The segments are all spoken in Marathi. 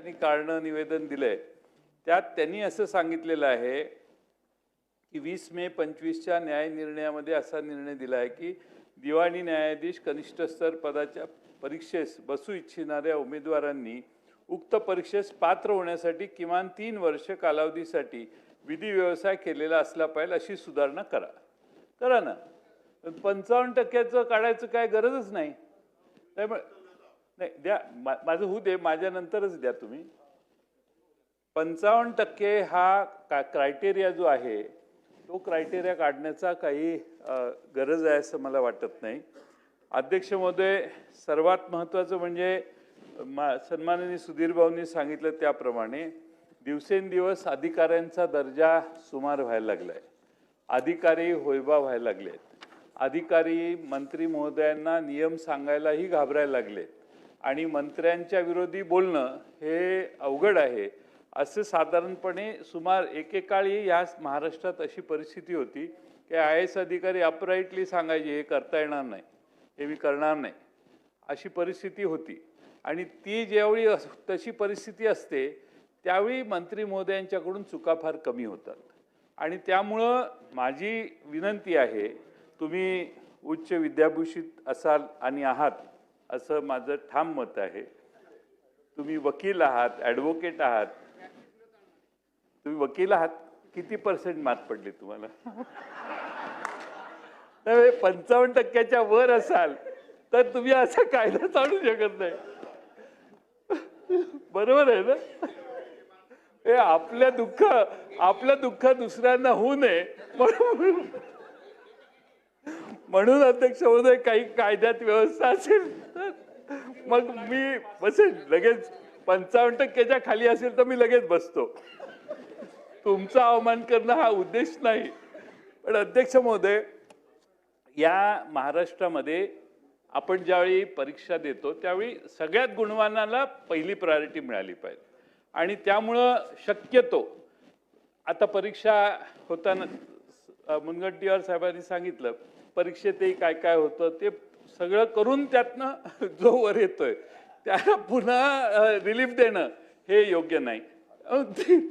त्यांनी कारणं निवेदन दिलंय. त्यात त्यांनी असं सांगितलेलं आहे की वीस मे पंचवीसच्या न्याय निर्णयामध्ये असा निर्णय दिला आहे की दिवाणी न्यायाधीश कनिष्ठ स्तर पदाच्या परीक्षेस बसू इच्छिणाऱ्या उमेदवारांनी उक्त परीक्षेस पात्र होण्यासाठी किमान तीन वर्ष कालावधीसाठी विधी व्यवसाय केलेला असला पाहिजे अशी सुधारणा करा. करा ना. पंचावन्न टक्क्याचं काढायचं काय गरजच नाही. त्यामुळे नाही द्या. मा माझं होऊ दे माझ्यानंतरच द्या तुम्ही. पंचावन्न टक्के हा का क्रायटेरिया जो आहे तो क्रायटेरिया काढण्याचा काही गरज आहे असं मला वाटत नाही. अध्यक्ष महोदय सर्वात महत्त्वाचं म्हणजे मा सन्माननीय सुधीर भाऊंनी सांगितलं त्याप्रमाणे दिवसेंदिवस अधिकाऱ्यांचा दर्जा सुमार व्हायला लागला आहे अधिकारी होयबा व्हायला लागले आहेत अधिकारी मंत्री महोदयांना नियम सांगायलाही घाबरायला लागलेत. आणि मंत्र्यांच्या विरोधी बोलणं हे अवघड आहे. असं साधारणपणे सुमार एकेकाळी या महाराष्ट्रात अशी परिस्थिती होती की आय एस अधिकारी अपराईटली सांगायचे हे करता येणार नाही. हे मी करणार नाही. अशी परिस्थिती होती. आणि ती ज्यावेळी अस- तशी परिस्थिती असते त्यावेळी मंत्री महोदयांच्याकडून चुका फार कमी होतात. आणि त्यामुळं माझी विनंती आहे तुम्ही उच्च विद्याभूषित असाल आणि आहात असं माझं ठाम मत आहे. तुम्ही वकील आहात ॲडव्होकेट आहात. तुम्ही वकील आहात किती पर्सेंट मात पडली तुम्हाला? पंचावन्न टक्क्याच्या वर असाल तर तुम्ही असा कायदा चालू शकत नाही. बरोबर आहे ना? हे आपल्या दुःख आपलं दुःख दुसऱ्यांना होऊ नये म्हणून म्हणून अध्यक्ष महोदय काही कायद्यात व्यवस्था असेल मग मी बसेल लगेच पंचावन्न टक्क्याच्या खाली असेल तर मी लगेच बसतो. तुमचा अवमान करणं हा उद्देश नाही. पण अध्यक्ष महोदय या महाराष्ट्रामध्ये आपण ज्यावेळी परीक्षा देतो त्यावेळी सगळ्यात गुणवानाला पहिली प्रायोरिटी मिळाली पाहिजे. आणि त्यामुळं शक्यतो आता परीक्षा होताना मुनगंटीवार साहेबांनी सांगितलं परीक्षेतही काय काय होतं ते सगळं करून त्यातनं जो वर येतोय त्याला पुन्हा रिलीफ देणं हे योग्य नाही.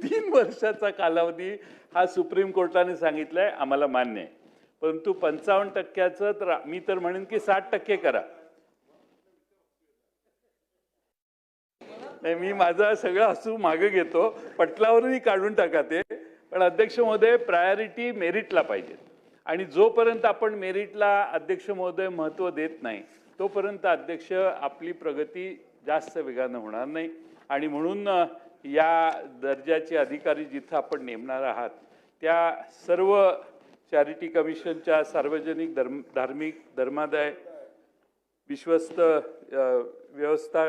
तीन वर्षाचा कालावधी हा सुप्रीम कोर्टाने सांगितलाय आम्हाला मान्य आहे. परंतु पंचावन्न टक्क्याचं तर मी तर म्हणेन की साठ टक्के करा. नाही मी माझा सगळं हसू मागे घेतो पटलावरही काढून टाका ते. पण अध्यक्ष महोदय प्रायोरिटी मेरिटला पाहिजे. आणि जोपर्यंत आपण मेरिटला अध्यक्ष महोदय महत्त्व देत नाही तोपर्यंत अध्यक्ष आपली प्रगती जास्त वेगानं होणार नाही. आणि म्हणून या दर्जाचे अधिकारी जिथं आपण नेमणार आहात त्या सर्व चॅरिटी कमिशनच्या सार्वजनिक धर्म धार्मिक धर्मादाय विश्वस्त व्यवस्था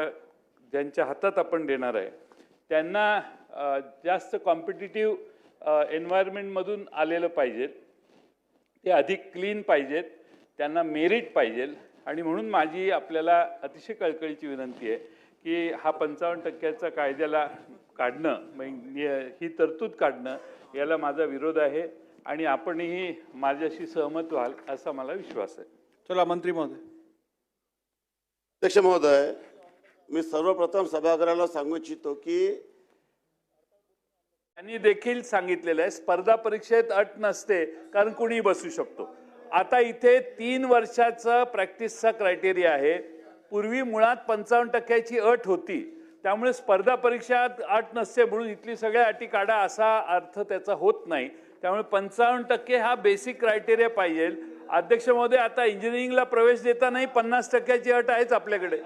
ज्यांच्या हातात आपण देणार आहे त्यांना जास्त कॉम्पिटिटिव्ह एन्व्हायरमेंटमधून आलेलं पाहिजेत ते अधिक क्लीन पाहिजेत त्यांना मेरिट पाहिजे. आणि म्हणून माझी आपल्याला अतिशय कळकळीची विनंती आहे की हा पंचावन्न टक्क्याचा कायद्याला काढणं म्हणजे ही तरतूद काढणं याला माझा विरोध आहे आणि आपणही माझ्याशी सहमत व्हाल असा मला विश्वास आहे. चला मंत्री महोदय. अध्यक्ष महोदय मी सर्वप्रथम सभागृहाला सांगू इच्छितो की त्यांनी देखील सांगितलेलं आहे स्पर्धा परीक्षेत अट नसते कारण कुणी बसू शकतो. आता इथे तीन वर्षाचा प्रॅक्टिसचा क्रायटेरिया आहे. पूर्वी मुळात पंचावन्न टक्क्याची अट होती. त्यामुळे स्पर्धा परीक्षात अट नसते म्हणून इथली सगळ्या अटी काढा असा अर्थ त्याचा होत नाही. त्यामुळे पंचावन्न टक्के हा बेसिक क्रायटेरिया पाहिजे. अध्यक्ष महोदय आता इंजिनिअरिंगला प्रवेश देतानाही पन्नास टक्क्याची अट आहेच आपल्याकडे.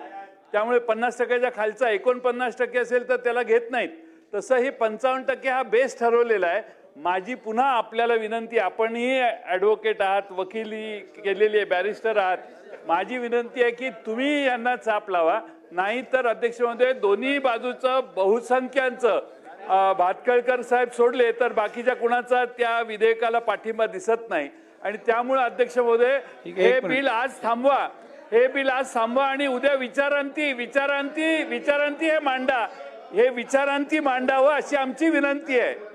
त्यामुळे पन्नास टक्क्याच्या खालचा एकोणपन्नास टक्के असेल तर त्याला घेत नाहीत. तसं हे पंचावन्न टक्के हा बेस ठरवलेला आहे. माझी पुन्हा आपल्याला विनंती आपणही ॲडव्होकेट आहात वकिली केलेली आहे बॅरिस्टर आहात. माझी विनंती आहे की तुम्ही यांना चाप लावा. नाही तर अध्यक्ष महोदय दोन्ही बाजूचं बहुसंख्यांचं भातकळकर साहेब सोडले तर बाकीच्या कुणाचा त्या विधेयकाला पाठिंबा दिसत नाही. आणि त्यामुळे अध्यक्ष महोदय हे. बिल आज थांबवा. हे बिल आज थांबवा आणि उद्या विचारांती विचारांती विचारांती हे मांडा. हे विचारांती मांडावं अशी आमची विनंती आहे.